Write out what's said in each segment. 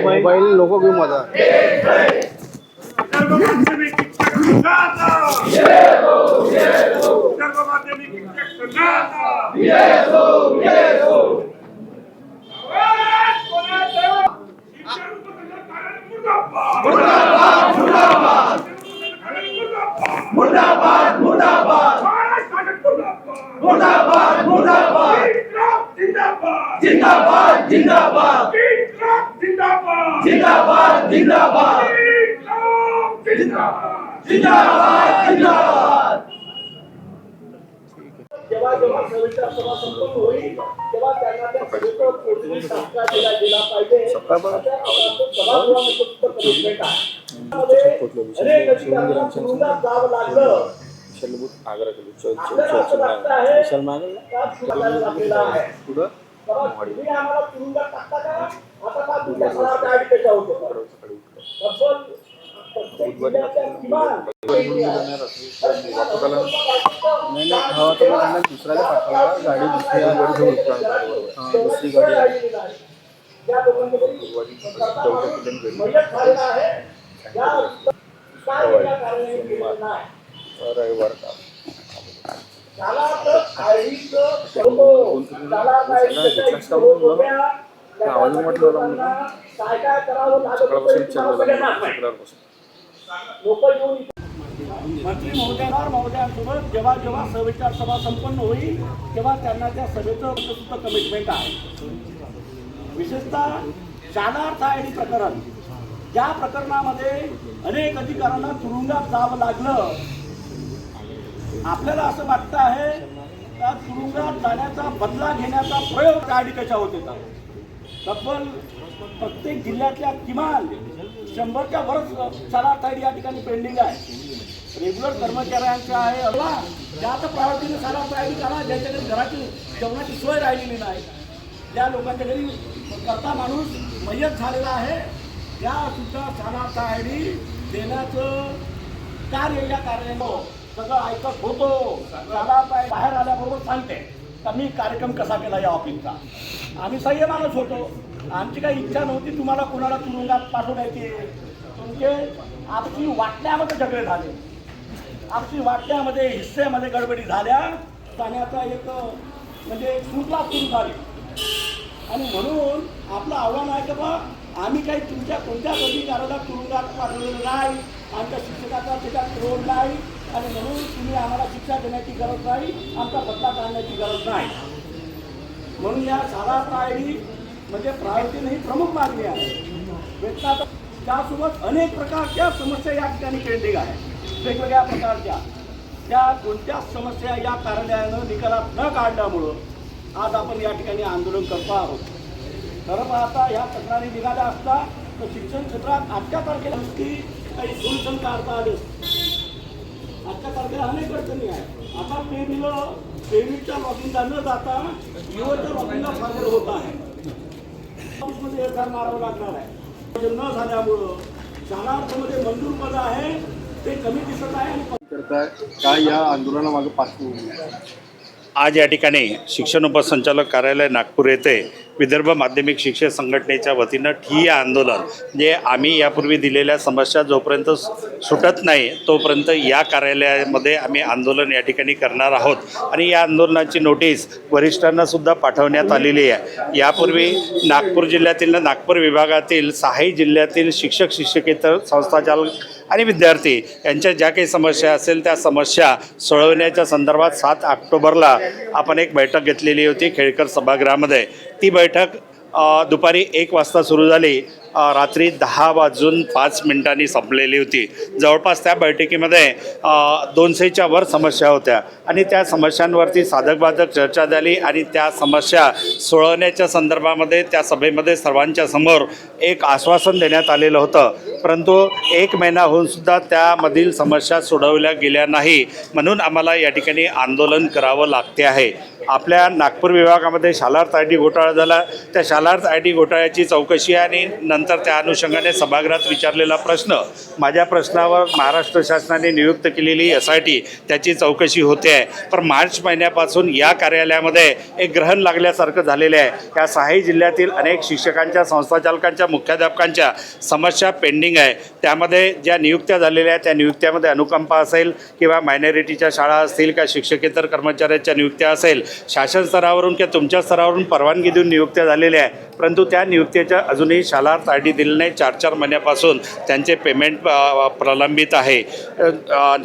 Mobile लोक घेऊन माझा सर्व माध्यमिक शिक्षक जिंदाबाद जिंदाबाद. इन्कलाब जिंदाबाद. जेव्हा जेव्हा सविस्तर सभा संपन्न होईल तेव्हा त्यांना त्या सभेचं पोटभूमी संस्कार दिला गेला पाहिजे. सभागृहामध्ये सुद्धा कमिटमेंट आहे. अनेक अधिकाऱ्यांना जावं लागलं. आग्रा केली. चल नाही नाही हवा तर मग त्यांना दुसऱ्याला पाठवला गाडी दुसरी गाडी घेऊन हां दुसरी गाडी आली रविवार का आवाज म्हटलं होतं सकाळपासून मंत्री महोदयांवर महोदयांसोबत जेव्हा जेव्हा सभेच्या सभा संपन्न होईल तेव्हा त्यांना त्या सभेचं सुद्धा कमिटमेंट आहे. विशेषतः शालार्थ आय डी प्रकरण. ज्या प्रकरणामध्ये अनेक अधिकाऱ्यांना तुरुंगात जावं लागलं. आपल्याला असं वाटतं आहे त्या तुरुंगात जाण्याचा बदला घेण्याचा प्रयोग त्या कशा होत. का तब्बल प्रत्येक जिल्ह्यातल्या किमान शंभरच्या वरच शालार्थ या ठिकाणी पेंडिंग आहे. रेग्युलर कर्मचाऱ्यांच्या आहे. अथवा ज्या तर प्रायोरिटीने शालार्थ आय करा ज्यांच्याकडे घराची जेवणाची सोय राहिलेली नाही. ज्या लोकांच्या घरी करता माणूस मयत झालेला आहे. त्या सुद्धा शालार्थ आय देण्याचं कार्य या कार्यानं सगळं ऐकत होतो. शालार्थ बाहेर आल्याबरोबर सांगते. का मी कार्यक्रम कसा केला या ऑफिसचा? आम्ही संयमानच होतो. आमची काही इच्छा नव्हती तुम्हाला कोणाला तुरुंगात पाठवण्याची. तुमचे आपली वाटण्यामध्ये झगडे झाले. आपली वाटण्यामध्ये हिस्सेमध्ये गडबडी झाल्या. जाण्याचा एक म्हणजे सुटला सुरू झाली. आणि म्हणून आपलं आव्हान आहे की बा आम्ही काही तुमच्या कोणत्याच अधिकाराला तुरुंगात पाठवलेलं नाही आमच्या शिक्षकाचा त्याच्यात रोल नाही आणि म्हणून तुम्ही आम्हाला शिक्षा देण्याची गरज नाही आमचा बदला काढण्याची गरज नाही. म्हणून या शाळा आयडी म्हणजे प्रायोजन ही प्रमुख मागणी आहे. वेतनाचा त्यासोबत अनेक प्रकारच्या समस्या या ठिकाणी पेंडिंग आहेत. वेगवेगळ्या प्रकारच्या. त्या कोणत्याच समस्या या कार्यालयानं निकालात न काढल्यामुळं आज आपण या ठिकाणी आंदोलन करतो आहोत. खरं पाहता ह्या तक्रारी निघाल्या असता तर शिक्षण क्षेत्रात आजच्या तारखेला काही सोल्युशन काढता आले आजच्या तारखेला अनेक अडचणी आहे आता पेमीलं पेमीच्या लॉगिंगला न जाता युवच्या लॉगिंगला फायदा होत आहे. ऑफिसमध्ये एखाद मारावं लागणार आहे. म्हणजे न झाल्यामुळं शालार्थमध्ये मंजूर पद आहे ते कमी दिसत आहे आणि करताय काय या आंदोलनामागे पार्श्वभूमी आहे आज या ठिकाणी शिक्षण उपसंचालक कार्यालय नागपूर येथे विदर्भ माध्यमिक शिक्षक संघटनेच्या वतीनं ठिय्या आंदोलन जे आम्ही यापूर्वी दिलेल्या समस्या जोपर्यंत सुटत नाही तोपर्यंत या कार्यालयामध्ये आम्ही आंदोलन या ठिकाणी करणार आहोत. आणि या आंदोलनाची नोटीस वरिष्ठांनासुद्धा पाठवण्यात आलेली आहे. यापूर्वी नागपूर जिल्ह्यातील नागपूर विभागातील सहाही जिल्ह्यातील शिक्षक शिक्षकेतर संस्थाचालक आणि विद्यार्थी यांच्या ज्या काही समस्या असेल त्या समस्या सोडवण्याच्या संदर्भात सात ऑक्टोबरला आपण एक बैठक घेतलेली होती खेळकर सभागृहामध्ये. ती बैठक दुपारी एक वाजता सुरू झाली. रात्री दहा वाजून पाच मिनिटांनी संपलेली होती. जवळपास त्या बैठकीमध्ये दोनशेच्या वर समस्या होत्या. आणि त्या समस्यांवरती साधकबाधक चर्चा झाली आणि त्या समस्या सोडवण्याच्या संदर्भामध्ये त्या सभेमध्ये सर्वांच्या समोर एक आश्वासन देण्यात आलेलं होतं. परंतु एक महिना होऊन सुद्धा त्यामधील समस्या सोडवल्या गेल्या नाही. म्हणून आम्हाला या ठिकाणी आंदोलन करावं लागते आहे. आपल्या नागपूर विभागामध्ये शालार्थ आय डी घोटाळा झाला. त्या शालार्थ आय डी घोटाळ्याची चौकशी आणि नंतर त्या अनुषंगाने सभागृहात विचारलेला प्रश्न माझ्या प्रश्नावर महाराष्ट्र शासनाने नियुक्त केलेली एस आय टी त्याची चौकशी होते. आहे पण मार्च महिन्यापासून या कार्यालयामध्ये एक ग्रहण लागल्यासारखं झालेलं आहे. या सहाही जिल्ह्यातील अनेक शिक्षकांच्या संस्थाचालकांच्या मुख्याध्यापकांच्या समस्या पेंडिंग आहे. त्यामध्ये ज्या नियुक्त्या झालेल्या आहेत त्या नियुक्त्यामध्ये अनुकंपा असेल किंवा मायनॉरिटीच्या शाळा असतील का शिक्षकेतर कर्मचाऱ्यांच्या नियुक्त्या असेल शासन स्तरावरून किंवा तुमच्या स्तरावरून परवानगी देऊन नियुक्त्या झालेल्या आहे परंतु त्या नियुक्तीच्या अजूनही शालार्थ आय डी दिली नाही. चार चार महिन्यापासून त्यांचे पेमेंट प्रलंबित आहे.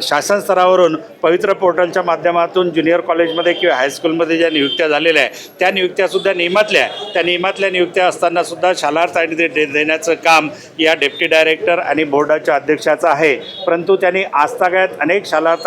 शासन स्तरावरून पवित्र पोर्टलच्या माध्यमातून ज्युनियर कॉलेजमध्ये किंवा हायस्कूलमध्ये ज्या नियुक्त्या झालेल्या आहेत त्या नियुक्त्यासुद्धा नियमातल्या त्या नियमातल्या नियुक्त्या असतानासुद्धा शालार्थ आणि डी दे देण्याचं काम या डेप्टी डायरेक्टर आणि बोर्डाच्या अध्यक्षाचं आहे. परंतु त्यांनी आजतागायत अनेक शालार्थ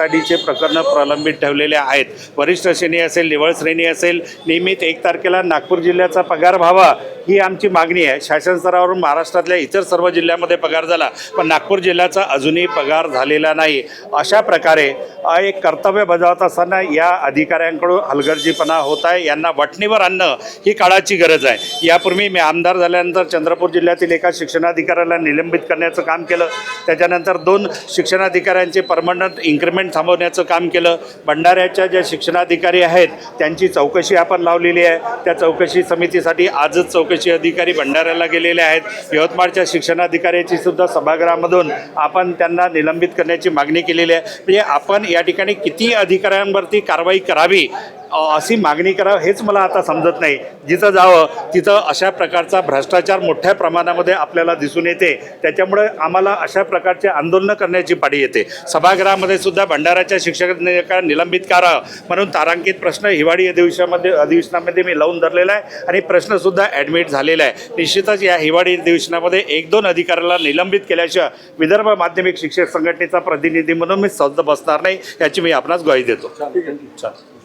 प्रकरणं प्रलंबित ठेवलेले आहेत. वरिष्ठ श्रेणी असेल निवळ श्रेणी असेल नियमित एक तारखेला नागपूर जिल्ह्याचा पगार व्हावा ही आमची मागणी आहे. शासन स्तरावरून महाराष्ट्रातल्या इतर सर्व जिल्ह्यामध्ये पगार झाला पण नागपूर जिल्ह्याचा अजूनही पगार झालेला नाही. अशा प्रकारे आय एक कर्तव्य बजावत असताना या अधिकाऱ्यांकडून हलगर्जीपणा होत आहे. यांना वटणीवर आणणं ही काळाची गरज आहे. यापूर्वी मी आमदार झाल्यानंतर चंद्रपूर जिल्ह्यातील एका शिक्षणाधिकाऱ्याला निलंबित करण्याचं काम केलं. त्याच्यानंतर दोन शिक्षणाधिकाऱ्यांचे परमनंट इन्क्रीमेंट थांबवण्याचं काम केलं. भंडाऱ्याच्या ज्या शिक्षणाधिकारी आहेत त्यांची चौकशी आपण लावलेली आहे. त्या चौकशी समितीसाठी आजच चौकशी अधिकारी भंडाऱ्याला गेलेले आहेत. यवतमाळच्या शिक्षणाधिकाऱ्याची सुद्धा सभागृहामधून आपण त्यांना निलंबित करण्याची मागणी केलेली आहे. म्हणजे आपण या ठिकाणी किती अधिकाऱ्यांवरती कारवाई करावी अशी मागणी करावं हेच मला आता समजत नाही. जिथं जावं तिथं अशा प्रकारचा भ्रष्टाचार मोठ्या प्रमाणामध्ये आपल्याला दिसून येते. त्याच्यामुळे आम्हाला अशा प्रकारचे आंदोलनं करण्याची पाडी येते. सभागृहामध्ये सुद्धा भंडाराच्या शिक्षकांनी निलंबित करा. म्हणून तारांकित प्रश्न हिवाळी अधिवेशनामध्ये अधिवेशनामध्ये मी लावून धरलेला आहे आणि प्रश्नसुद्धा ॲडमिट झालेला आहे. निश्चितच या हिवाळी अधिवेशनामध्ये एक दोन अधिकाऱ्याला निलंबित केल्याशिवाय विदर्भ माध्यमिक शिक्षक संघटनेचा प्रतिनिधी म्हणून मी सज्ज बसणार नाही याची मी आपणास ग्वाही देतो. चालेल